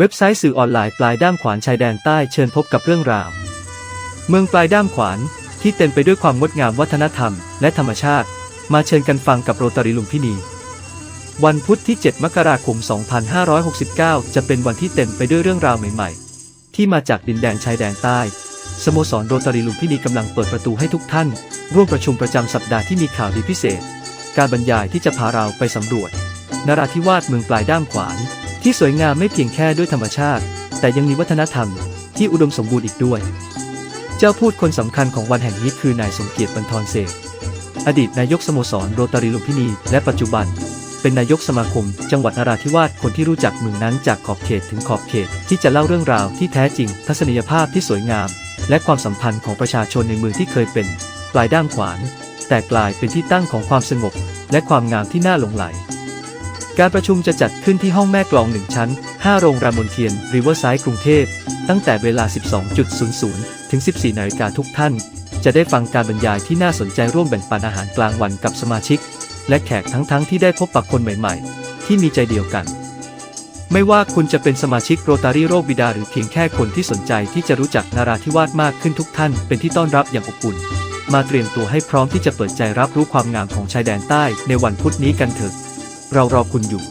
เว็บไซต์สื่อออนไลน์ปลายด้ามขวานชายแดนใต้เชิญพบกับเรื่องราว เมืองปลายด้ามขวานที่เต็มไปด้วยความงดงามวัฒนธรรมและธรรมชาติ มาเชิญกันฟังกับโรตารีลุมพินี วันพุธที่ 7 มกราคม 2569 จะเป็นวันที่เต็มไปด้วยเรื่องราวใหม่ๆ ที่มาจากดินแดนชายแดนใต้ สโมสรโรตารีลุมพินีกำลังเปิดประตูให้ทุกท่าน ร่วมประชุมประจำสัปดาห์ที่มีข่าวดีพิเศษ การบรรยายที่จะพาเราไปสำรวจนราธิวาสเมืองปลายด้ามขวาน ที่สวยงามไม่เพียงแค่ด้วยธรรมชาติ แต่ยังมีวัฒนธรรมที่อุดมสมบูรณ์อีกด้วย เจ้าพูดคนสำคัญของวันแห่งนี้คือนายสมเกียรติบรรทรเสกอดีตนายกสโมสรโรตารีลุมพินี และปัจจุบัน เป็นนายกสมาคม จังหวัดนราธิวาสคนที่รู้จักเมืองนั้นจากขอบเขตถึงขอบเขตที่จะเล่าเรื่องราวที่แท้จริง ทัศนียภาพที่สวยงาม และความสัมพันธ์ของประชาชนในเมืองที่เคยเป็น ปลายด้ามขวาน แต่กลายเป็นที่ตั้งของความสงบ และความงามที่น่าหลงไหล การประชุมจะจัดขึ้นที่ห้องแม่กลองหนึ่งชั้น 5 โรงแรมมนเทียน ริเวอร์ไซด์กรุงเทพ ตั้งแต่เวลา 12.00 ถึง 14นาฬิกาทุกท่าน จะได้ฟังการบรรยายที่น่าสนใจร่วมแบ่งปันอาหารกลางวันกับสมาชิก และแขกทั้งๆทที่ได้พบปะคนใหม่ๆ ที่มีใจเดียวกัน ไม่ว่าคุณจะเป็นสมาชิกโรตารี่โรคบิดาหรือเพียงแค่คนที่สนใจที่จะรู้จักนาราธิวาสมากขึ้นทุกท่าน เป็นที่ต้อนรับอย่างอบอุ่น มาเตรียมตัวให้พร้อมที่จะเปิดใจรับรู้ความงามของชายแดนใต้ในวันพุธนี้กันเถอะ เรารอคุณอยู่